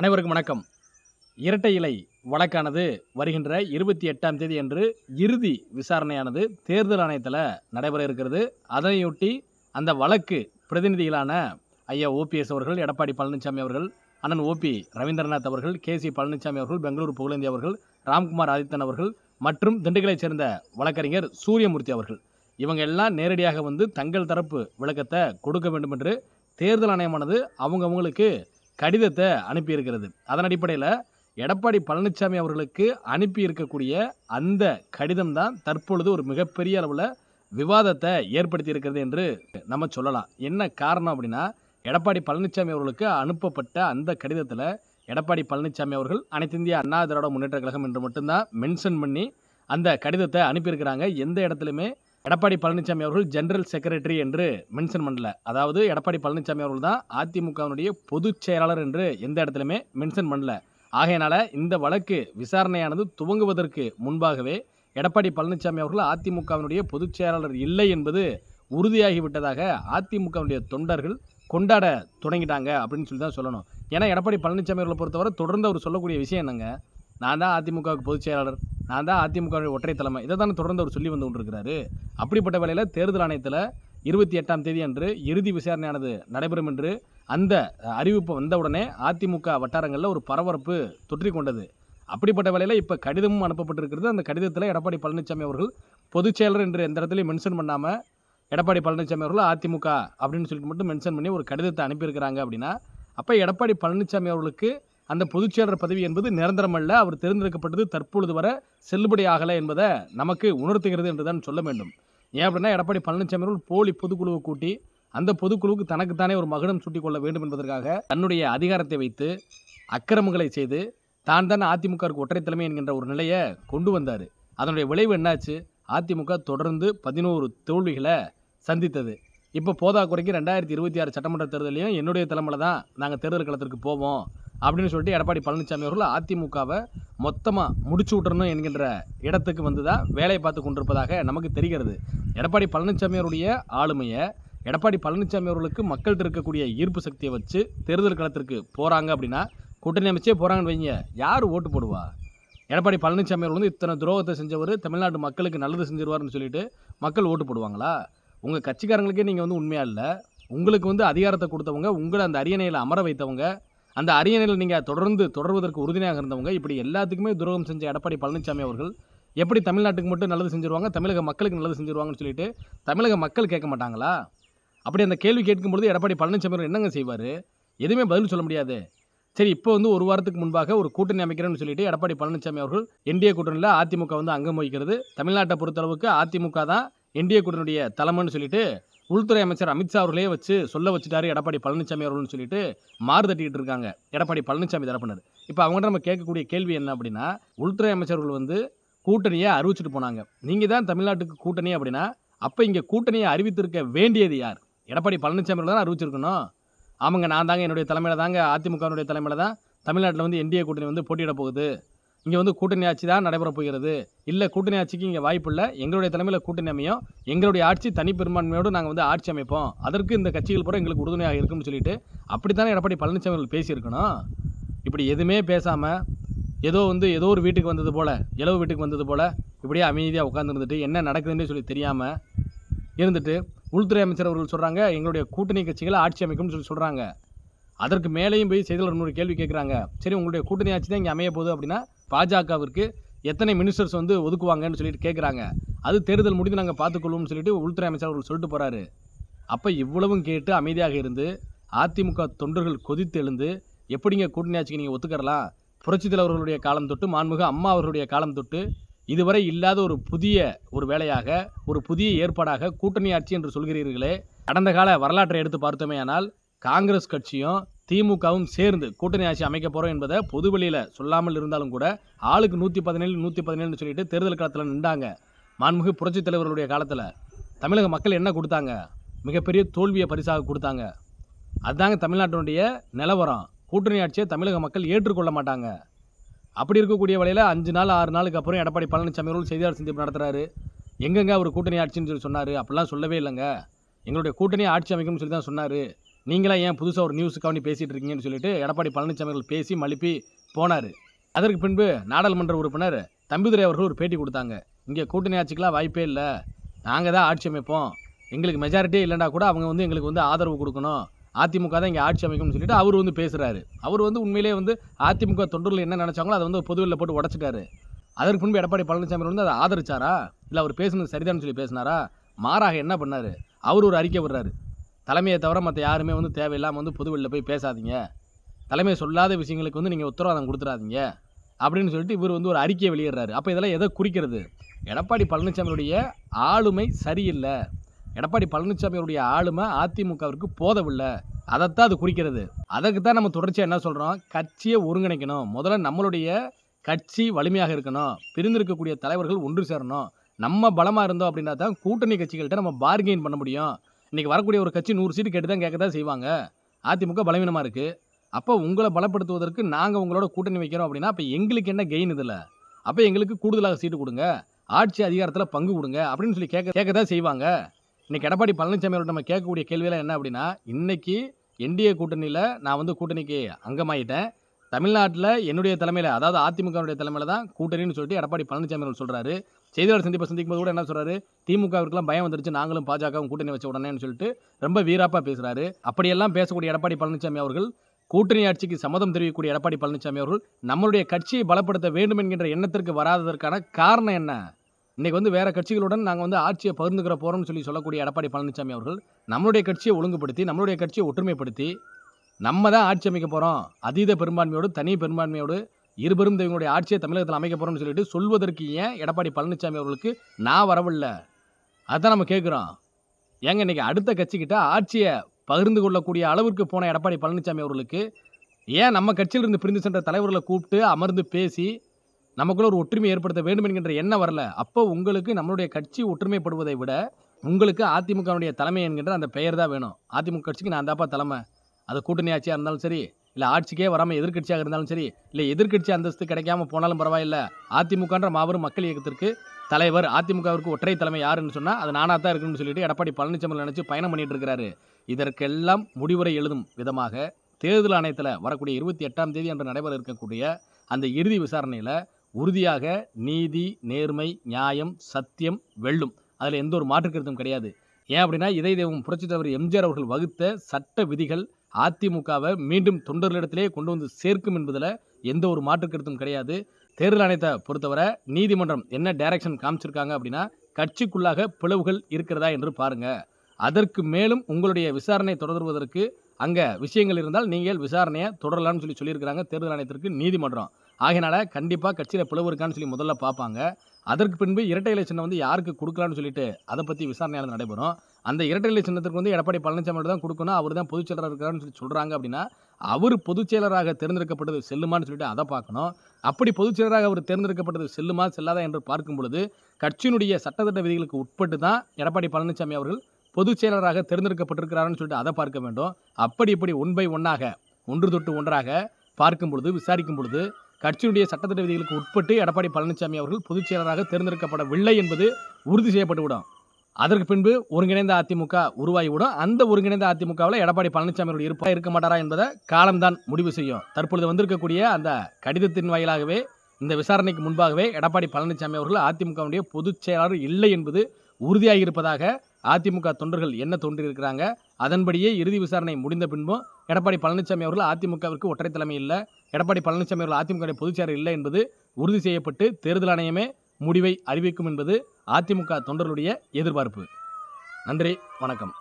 அனைவருக்கும் வணக்கம். இரட்டை இலை வழக்கானது வருகின்ற இருபத்தி எட்டாம் தேதி அன்று இறுதி விசாரணையானது தேர்தல் ஆணையத்தில் நடைபெற இருக்கிறது. அதனையொட்டி அந்த வழக்கு பிரதிநிதிகளான ஐயா ஓபிஎஸ் அவர்கள் எடப்பாடி பழனிசாமி அவர்கள் அண்ணன் ஓபி ரவீந்திரநாத் அவர்கள் கே சி பழனிசாமி அவர்கள் பெங்களூரு புகழேந்தி அவர்கள் ராம்குமார் ஆதித்தன் அவர்கள் மற்றும் திண்டுக்கலைச் சேர்ந்த வழக்கறிஞர் சூரியமூர்த்தி அவர்கள். இவங்க எல்லாம் நேரடியாக வந்து தங்கள் தரப்பு விளக்கத்தை கொடுக்க வேண்டும் என்று தேர்தல் ஆணையமானது அவங்கவுங்களுக்கு கடிதத்தை அனுப்பியிருக்கிறது. அதன் அடிப்படையில் எடப்பாடி பழனிசாமி அவர்களுக்கு அனுப்பி இருக்கக்கூடிய அந்த கடிதம் தான் தற்பொழுது ஒரு மிகப்பெரிய அளவில் விவாதத்தை ஏற்படுத்தி இருக்கிறது என்று நம்ம சொல்லலாம். என்ன காரணம் அப்படின்னா எடப்பாடி பழனிசாமி அவர்களுக்கு அனுப்பப்பட்ட அந்த கடிதத்தில் எடப்பாடி பழனிசாமி அவர்கள் அனைத்து இந்திய அண்ணா திராவிட முன்னேற்ற கழகம் என்று மட்டும்தான் மென்ஷன் பண்ணி அந்த கடிதத்தை அனுப்பியிருக்கிறாங்க. எந்த இடத்துலையுமே எடப்பாடி பழனிசாமி அவர்கள் ஜெனரல் செக்ரட்டரி என்று மென்ஷன் பண்ணல. அதாவது எடப்பாடி பழனிசாமி அவர்கள் தான் அதிமுகவினுடைய பொதுச் செயலாளர் என்று எந்த இடத்துலையுமே மென்ஷன் பண்ணல. ஆகையினால இந்த வழக்கு விசாரணையானது துவங்குவதற்கு முன்பாகவே எடப்பாடி பழனிசாமி அவர்கள் அதிமுகவினுடைய பொதுச் செயலாளர் இல்லை என்பது உறுதியாகிவிட்டதாக அதிமுகவினுடைய தொண்டர்கள் கொண்டாட தொடங்கிட்டாங்க அப்படின்னு சொல்லி தான் சொல்லணும். ஏன்னா எடப்பாடி பழனிசாமி அவர்களை பொறுத்தவரை தொடர்ந்து அவர் சொல்லக்கூடிய விஷயம் என்னங்க? நான் தான் அதிமுகவுக்கு பொதுச் செயலாளர். நான் தான் அதிமுகவுடைய ஒற்றை தலைமை. இதை தான் தொடர்ந்து அவர் சொல்லி வந்து கொண்டிருக்கிறாரு. அப்படிப்பட்ட வேலையில் தேர்தல் ஆணையத்தில் இருபத்தி எட்டாம் தேதி அன்று இறுதி விசாரணையானது நடைபெறும் என்று அந்த அறிவிப்பு வந்தவுடனே அதிமுக வட்டாரங்களில் ஒரு பரபரப்பு தொற்றி கொண்டது. அப்படிப்பட்ட வேலையில் இப்போ கடிதமும் அனுப்பப்பட்டிருக்கிறது. அந்த கடிதத்தில் எடப்பாடி பழனிசாமி அவர்கள் பொதுச் செயலர் என்று எந்த இடத்துலையும் மென்ஷன் பண்ணாமல் எடப்பாடி பழனிசாமி அவர்கள் அதிமுக அப்படின்னு சொல்லிட்டு மட்டும் மென்ஷன் பண்ணி ஒரு கடிதத்தை அனுப்பியிருக்கிறாங்க அப்படின்னா அப்போ எடப்பாடி பழனிசாமி அவர்களுக்கு அந்த பொதுச்செயலர் பதவி என்பது நிரந்தரமல்ல. அவர் தேர்ந்தெடுக்கப்பட்டது தற்பொழுது வரை செல்லுபடி ஆகலை என்பதை நமக்கு உணர்த்துகிறது என்று தான் சொல்ல வேண்டும். ஏன் அப்படின்னா எடப்பாடி பழனிசாமி அவர்கள் போலி பொதுக்குழுவை கூட்டி அந்த பொதுக்குழுவுக்கு தனக்குத்தானே ஒரு மகுடம் சூட்டிக் கொள்ள வேண்டும் என்பதற்காக தன்னுடைய அதிகாரத்தை வைத்து அக்கிரமங்களை செய்து தான் தான் அதிமுகவுக்கு ஒற்றை தலைமை என்கின்ற ஒரு நிலையை கொண்டு வந்தார். அதனுடைய விளைவு என்னாச்சு? அதிமுக தொடர்ந்து பதினோரு தோல்விகளை சந்தித்தது. இப்போ போதா குறைக்கு ரெண்டாயிரத்தி இருபத்தி ஆறு சட்டமன்ற தேர்தலையும் என்னுடைய தலைமையில் தான் நாங்கள் தேர்தல் களத்திற்கு போவோம். அப்படின்னு சொல்லிட்டு எடப்பாடி பழனிசாமி அவர்கள் அதிமுகவை மொத்தமாக முடிச்சு விட்டுறணும் என்கின்ற இடத்துக்கு வந்து தான் வேலையை பார்த்து கொண்டிருப்பதாக நமக்கு தெரிகிறது. எடப்பாடி பழனிசாமி அவருடைய ஆளுமையை எடப்பாடி பழனிசாமி அவர்களுக்கு மக்கள்கிட்ட இருக்கக்கூடிய ஈர்ப்பு சக்தியை வச்சு தேர்தல் களத்திற்கு போகிறாங்க அப்படின்னா கூட்டணி அமைச்சே போகிறாங்கன்னு வைங்க. யார் ஓட்டு போடுவா? எடப்பாடி பழனிசாமி அவர்கள் வந்து இத்தனை துரோகத்தை செஞ்சவர் தமிழ்நாட்டு மக்களுக்கு நல்லது செஞ்சிருவாருன்னு சொல்லிட்டு மக்கள் ஓட்டு போடுவாங்களா? உங்கள் கட்சிக்காரங்களுக்கே நீங்கள் வந்து உண்மையாக இல்லை. உங்களுக்கு வந்து அதிகாரத்தை கொடுத்தவங்க உங்களை அந்த அரியணையில் அமர வைத்தவங்க அந்த அரியணையில் நீங்கள் தொடர்ந்து தொடர்வதற்கு உறுதியாக இருந்தவங்க இப்படி எல்லாத்துக்குமே துரோகம் செஞ்ச எடப்பாடி பழனிசாமி அவர்கள் எப்படி தமிழ்நாட்டுக்கு மட்டும் நல்லது செஞ்சிருவாங்க தமிழக மக்களுக்கு நல்லது செஞ்சுருவாங்கன்னு சொல்லிட்டு தமிழக மக்கள் கேட்க மாட்டாங்களா? அப்படி அந்த கேள்வி கேட்கும்பொழுது எடப்பாடி பழனிசாமி அவர்கள் என்னங்க செய்வார்? எதுவுமே பதில் சொல்ல முடியாது. சரி இப்போ வந்து ஒரு வாரத்துக்கு முன்பாக ஒரு கூட்டணி அமைக்கிறேன்னு சொல்லிட்டு எடப்பாடி பழனிசாமி அவர்கள் என்டிஏ கூட்டணியில் அதிமுக வந்து அங்கம் வகிக்கிறது. தமிழ்நாட்டை பொறுத்தளவுக்கு அதிமுக தான் என்டிஏ கூட்டணியுடைய தலைமைன்னு சொல்லிட்டு உள்துறை அமைச்சர் அமித்ஷா அவர்களே வச்சு சொல்ல வச்சுட்டாரு எடப்பாடி பழனிசாமி அவர்கள்னு சொல்லிட்டு மாறு தட்டிக்கிட்டு இருக்காங்க. எடப்பாடி பழனிசாமி தரப்பினர் இப்போ அவங்கள்ட்ட நம்ம கேட்கக்கூடிய கேள்வி என்ன அப்படின்னா உள்துறை அமைச்சர்கள் வந்து கூட்டணியை அறிவிச்சிட்டு போனாங்க. நீங்கள் தான் தமிழ்நாட்டுக்கு கூட்டணி அப்படின்னா அப்போ இங்கே கூட்டணியை அறிவித்திருக்க வேண்டியது யார்? எடப்பாடி பழனிசாமி தான் அறிவிச்சிருக்கணும். ஆமாங்க நான் தாங்க என்னுடைய தலைமையில் தாங்க அதிமுகவினுடைய தலைமையில் தான் தமிழ்நாட்டில் வந்து என்டிஏ கூட்டணி வந்து போட்டியிட போகுது. இங்கே வந்து கூட்டணி ஆட்சி தான் நடைபெற போகிறது. இல்லை கூட்டணி ஆட்சிக்கு இங்கே வாய்ப்பு இல்லை. எங்களுடைய தலைமையில் கூட்டணி அமையும். எங்களுடைய ஆட்சி தனிப்பெரும்பான்மையோடு நாங்கள் வந்து ஆட்சி அமைப்போம். அதற்கு இந்த கட்சிகள் பூரா எங்களுக்கு உறுதுணையாக இருக்கும்னு சொல்லிட்டு அப்படித்தானே எடப்பாடி பழனிசாமி அவர்கள் பேசியிருக்கணும்? இப்படி எதுவுமே பேசாமல் ஏதோ வந்து ஏதோ ஒரு வீட்டுக்கு வந்தது போல் இளவு வீட்டுக்கு வந்தது போல் இப்படியே அமைதியாக உட்காந்துருந்துட்டு என்ன நடக்குதுன்னு சொல்லி தெரியாமல் இருந்துட்டு உள்துறை அமைச்சர் அவர்கள் சொல்கிறாங்க எங்களுடைய கூட்டணி கட்சிகளை ஆட்சி அமைக்கும்னு சொல்லி சொல்கிறாங்க அதற்கு மேலேயும் போய் செய்தியாளர் நூறு கேள்வி கேட்குறாங்க. சரி உங்களுடைய கூட்டணி ஆட்சி தான் இங்கே அமைய போகுது அப்படின்னா பாஜகவிற்கு எத்தனை மினிஸ்டர்ஸ் வந்து ஒதுக்குவாங்கன்னு சொல்லிட்டு கேட்குறாங்க அது தேர்தல் முடிந்து நாங்கள் பார்த்துக்கொள்வோம்னு சொல்லிட்டு உள்துறை அமைச்சர் அவர்கள் சொல்லிட்டு போகிறாரு அப்போ இவ்வளவும் கேட்டு அமைதியாக இருந்து அதிமுக தொண்டர்கள் கொதித்து எழுந்து எப்படிங்க கூட்டணி ஆட்சிக்கு நீங்கள் ஒத்துக்கறலாம்? புரட்சித் தலைவர்களுடைய காலம் தொட்டு மாண்புக அம்மா அவர்களுடைய காலம் தொட்டு இதுவரை இல்லாத ஒரு புதிய ஒரு வேலையாக ஒரு புதிய ஏற்பாடாக கூட்டணி ஆட்சி என்று சொல்கிறீர்களே. கடந்த கால வரலாற்றை எடுத்து பார்த்தோமேயானால் காங்கிரஸ் கட்சியும் திமுகவும் சேர்ந்து கூட்டணி ஆட்சி அமைக்க போகிறோம் என்பதை பொதுவெளியில் சொல்லாமல் இருந்தாலும் கூட ஆளுக்கு நூற்றி பதினேழு நூற்றி பதினேழுன்னு சொல்லிட்டு தேர்தல் காலத்தில் நின்றாங்க. மாண்புமிகு புரட்சித் தலைவர்களுடைய காலத்தில் தமிழக மக்கள் என்ன கொடுத்தாங்க? மிகப்பெரிய தோல்வியை பரிசாக கொடுத்தாங்க. அதுதாங்க தமிழ்நாட்டினுடைய நிலவரம். கூட்டணி ஆட்சியை தமிழக மக்கள் ஏற்றுக்கொள்ள மாட்டாங்க. அப்படி இருக்கக்கூடிய வழியில் அஞ்சு நாள் ஆறு நாளுக்கு அப்புறம் எடப்பாடி பழனிசாமி அவர்கள் செய்தியாளர் சந்திப்பு நடத்துகிறாரு எங்கெங்க அவர் கூட்டணி ஆட்சின்னு சொல்லி சொன்னார்? அப்படிலாம் சொல்லவே இல்லைங்க. எங்களுடைய கூட்டணி ஆட்சி அமைக்கும்னு சொல்லி தான் சொன்னார். நீங்களாம் ஏன் புதுசாக ஒரு நியூஸுக்காண்டி பேசிகிட்டு இருக்கீங்கன்னு சொல்லிட்டு எடப்பாடி பழனிசாமி அவர்கள் பேசி மழுப்பி போனார். அதற்கு பின்பு நாடாளுமன்ற உறுப்பினர் தம்பிதுரை அவர்கள் ஒரு பேட்டி கொடுத்தாங்க. இங்கே கூட்டணி ஆட்சிக்கெலாம் வாய்ப்பே இல்லை. நாங்கள் தான் ஆட்சி அமைப்போம். எங்களுக்கு மெஜாரிட்டியே இல்லைனா கூட அவங்க வந்து எங்களுக்கு வந்து ஆதரவு கொடுக்கணும். அதிமுக தான் இங்கே ஆட்சி அமைக்கும்னு சொல்லிட்டு அவர் வந்து பேசுகிறாரு அவர் வந்து உண்மையிலேயே வந்து அதிமுக தொண்டர்கள் என்ன நினச்சாங்களோ அதை வந்து பொதுவில் போட்டு உடச்சிட்டாரு. அதற்கு முன்பு எடப்பாடி பழனிசாமி வந்து அதை ஆதரிச்சாரா? இல்லை அவர் பேசுனது சரிதான்னு சொல்லி பேசினாரா? மாறாக என்ன பண்ணார்? அவர் ஒரு அறிக்கை விடுறாரு. தலைமையை தவிர மற்ற யாருமே வந்து தேவையில்லாமல் வந்து பொதுவெளியில் போய் பேசாதீங்க. தலைமை சொல்லாத விஷயங்களுக்கு வந்து நீங்கள் உத்தரவாதம் கொடுத்துறாதீங்க. அப்படின்னு சொல்லிட்டு இவர் வந்து ஒரு அறிக்கையை வெளியிடுறாரு. அப்போ இதெல்லாம் எதை குறிக்கிறது? எடப்பாடி பழனிசாமியுடைய ஆளுமை சரியில்லை. எடப்பாடி பழனிசாமியுடைய ஆளுமை அதிமுகவிற்கு போதவில்லை. அதைத்தான் அது குறிக்கிறது. அதற்கு தான் நம்ம தொடர்ச்சியாக என்ன சொல்கிறோம் கட்சியை ஒருங்கிணைக்கணும். முதல்ல நம்மளுடைய கட்சி வலிமையாக இருக்கணும். பிரிந்திருக்கக்கூடிய தலைவர்கள் ஒன்று சேரணும். நம்ம பலமாக இருந்தோம் அப்படின்னா தான் கூட்டணி கட்சிகள்கிட்ட நம்ம பார்கெயின் பண்ண முடியும். இன்றைக்கி வரக்கூடிய ஒரு கட்சி நூறு சீட்டு கேட்டு தான் கேட்க தான் செய்வாங்க. அதிமுக பலவீனமாக இருக்குது அப்போ உங்களை பலப்படுத்துவதற்கு நாங்கள் உங்களோட கூட்டணி வைக்கிறோம் அப்படின்னா அப்போ எங்களுக்கு என்ன கெயின் இதில்? அப்போ எங்களுக்கு கூடுதலாக சீட்டு கொடுங்க. ஆட்சி அதிகாரத்தில் பங்கு கொடுங்க அப்படின்னு சொல்லி கேட்க கேட்க தான் செய்வாங்க. இன்றைக்கி எடப்பாடி பழனிசாமி அவர்கள் நம்ம கேட்கக்கூடிய கேள்வியெல்லாம் என்ன அப்படின்னா இன்றைக்கி என்டிஏ கூட்டணியில் நான் வந்து கூட்டணிக்கு அங்கமாயிட்டேன். தமிழ்நாட்டில் என்னுடைய தலைமையில் அதாவது அதிமுகவுடைய தலைமையில் தான் கூட்டணின்னு சொல்லிட்டு எடப்பாடி பழனிசாமி அவர்கள் சொல்கிறாரு செய்தியாளர் சந்திப்பை சந்திக்கும் போது கூட என்ன சொல்கிறாரு திமுகவிற்கெல்லாம் பயம் வந்துருச்சு நாங்களும் பாஜகவும் கூட்டணி வச்ச உடனேன்னு சொல்லிட்டு ரொம்ப வீராப்பாக பேசுகிறாரு அப்படியெல்லாம் பேசக்கூடிய எடப்பாடி பழனிசாமி அவர்கள் கூட்டணி ஆட்சிக்கு சம்மதம் தெரிவிக்கக்கூடிய எடப்பாடி பழனிசாமி அவர்கள் நம்மளுடைய கட்சியை பலப்படுத்த வேண்டும் என்கின்ற எண்ணத்திற்கு வராததற்கான காரணம் என்ன? இன்றைக்கி வந்து வேறு கட்சிகளுடன் நாங்கள் வந்து ஆட்சியை பகிர்ந்துக்கிற போகிறோம்னு சொல்லி சொல்லக்கூடிய எடப்பாடி பழனிசாமி அவர்கள் நம்மளுடைய கட்சியை ஒழுங்குபடுத்தி நம்மளுடைய கட்சியை ஒற்றுமைப்படுத்தி நம்ம தான் ஆட்சி அமைக்க போகிறோம் அதீத பெரும்பான்மையோடு தனி பெரும்பான்மையோடு இருபெரும் தெய்வங்களுடைய ஆட்சியை தமிழகத்தில் அமைக்க போகிறோம்னு சொல்லிட்டு சொல்வதற்கு ஏன் எடப்பாடி பழனிசாமி அவர்களுக்கு நான் வரவில்லை? அதான் நம்ம கேட்குறோம் ஏங்க இன்னைக்கு அடுத்த கட்சிக்கிட்ட ஆட்சியை பகிர்ந்து கொள்ளக்கூடிய அளவிற்கு போன எடப்பாடி பழனிசாமி அவர்களுக்கு ஏன் நம்ம கட்சியிலிருந்து பிரிந்து சென்ற தலைவர்களை கூப்பிட்டு அமர்ந்து பேசி நமக்குள்ள ஒரு ஒற்றுமை ஏற்படுத்த வேண்டும் என்கின்ற எண்ணம் வரல. அப்போ உங்களுக்கு நம்மளுடைய கட்சி ஒற்றுமைப்படுவதை விட உங்களுக்கு அதிமுகவுடைய தலைமை என்கின்ற அந்த பெயர் தான் வேணும். அதிமுக கட்சிக்கு நான் தாப்பா தலைமை. அது கூட்டணி ஆட்சியாக இருந்தாலும் சரி இல்லை ஆட்சிக்கே வராமல் எதிர்க்கட்சியாக இருந்தாலும் சரி இல்லை எதிர்க்கட்சி அந்தஸ்து கிடைக்காம போனாலும் பரவாயில்ல அதிமுகன்ற மாபெரும் மக்கள் இயக்கத்திற்கு தலைவர் அதிமுகவிற்கு ஒற்றை தலைமை யாருன்னு சொன்னால் அது நானாக தான் இருக்குன்னு சொல்லிட்டு எடப்பாடி பழனிசாமி நினச்சி பயணம் பண்ணிட்டு இருக்கிறாரு இதற்கெல்லாம் முடிவுரை எழுதும் விதமாக தேர்தல் ஆணையத்தில் வரக்கூடிய இருபத்தி எட்டாம் தேதி அன்று நடைபெற இருக்கக்கூடிய அந்த இறுதி விசாரணையில் உறுதியாக நீதி நேர்மை நியாயம் சத்தியம் வெல்லும். அதில் எந்த ஒரு மாற்று கருத்தும் கிடையாது. ஏன் அப்படின்னா இதை தெய்வம் புரட்சித் தலைவர் எம்ஜிஆர் அவர்கள் வகுத்த சட்ட விதிகள் அதிமுகவை மீண்டும் தொண்டர்களிடத்திலே கொண்டு வந்து சேர்க்கும் என்பதில் எந்த ஒரு மாற்று கருத்தும் கிடையாது. தேர்தல் ஆணையத்தை பொறுத்தவரை நீதிமன்றம் என்ன டைரக்ஷன் காமிச்சிருக்காங்க அப்படின்னா கட்சிக்குள்ளாக பிளவுகள் இருக்கிறதா என்று பாருங்கள் அதற்கு மேலும் உங்களுடைய விசாரணை தொடர்வதற்கு அங்கே விஷயங்கள் இருந்தால் நீங்கள் விசாரணையை தொடரலாம்னு சொல்லி சொல்லியிருக்கிறாங்க தேர்தல் ஆணையத்திற்கு நீதிமன்றம். ஆகையினால கண்டிப்பாக கட்சியில் பிளவு இருக்கான்னு சொல்லி முதல்ல பார்ப்பாங்க. அதற்கு பின்பு இரட்டை இலச்சனை வந்து யாருக்கு கொடுக்கலான்னு சொல்லிட்டு அதை பற்றி விசாரணையாளர் நடைபெறும். அந்த இரட்டை இலை சின்னத்திற்கு வந்து எடப்பாடி பழனிசாமி தான் கொடுக்கணும் அவர் தான் பொதுச் செயலராக சொல்லி சொல்கிறாங்க அப்படின்னா அவர் பொதுச் செயலராக தேர்ந்தெடுக்கப்பட்டது செல்லுமான்னு சொல்லிட்டு அதை பார்க்கணும். அப்படி பொதுச் செயலராக அவர் தேர்ந்தெடுக்கப்பட்டது செல்லுமா செல்லாதா என்று பார்க்கும் பொழுது கட்சியினுடைய சட்டத்திட்ட விதிகளுக்கு உட்பட்டு தான் எடப்பாடி பழனிசாமி அவர்கள் பொதுச் செயலராக தேர்ந்தெடுக்கப்பட்டிருக்கிறாருன்னு சொல்லிட்டு அதை பார்க்க வேண்டும். அப்படி இப்படி ஒன் பை ஒன்னாக ஒன்று தொட்டு ஒன்றாக பார்க்கும் பொழுது விசாரிக்கும் பொழுது கட்சியினுடைய சட்டத்திட்ட விதிகளுக்கு உட்பட்டு எடப்பாடி பழனிசாமி அவர்கள் பொதுச் செயலராக தேர்ந்தெடுக்கப்படவில்லை என்பது உறுதி செய்யப்பட்டுவிடும். அதற்கு பின்பு ஒருங்கிணைந்த அதிமுக உருவாகிவிடும். அந்த ஒருங்கிணைந்த அதிமுகவில் எடப்பாடி பழனிசாமி அவர்கள் இருப்பா இருக்க மாட்டாரா என்பதை காலம்தான் முடிவு செய்யும். தற்பொழுது வந்திருக்கக்கூடிய அந்த கடிதத்தின் வாயிலாகவே இந்த விசாரணைக்கு முன்பாகவே எடப்பாடி பழனிசாமி அவர்கள் அதிமுகவுடைய பொதுச் செயலாளர் இல்லை என்பது உறுதியாகி இருப்பதாக அதிமுக தொண்டர்கள் என்ன தோன்றியிருக்கிறாங்க? அதன்படியே இறுதி விசாரணை முடிந்த பின்பும் எடப்பாடி பழனிசாமி அவர்கள் அதிமுகவிற்கு ஒற்றை தலைமை இல்லை. எடப்பாடி பழனிசாமி அவர்கள் அதிமுக பொதுச் இல்லை என்பது உறுதி செய்யப்பட்டு தேர்தல் ஆணையமே முடிவை அறிவிக்கும் என்பது அதிமுக தொண்டர்களுடைய எதிர்பார்ப்பு. நன்றி வணக்கம்.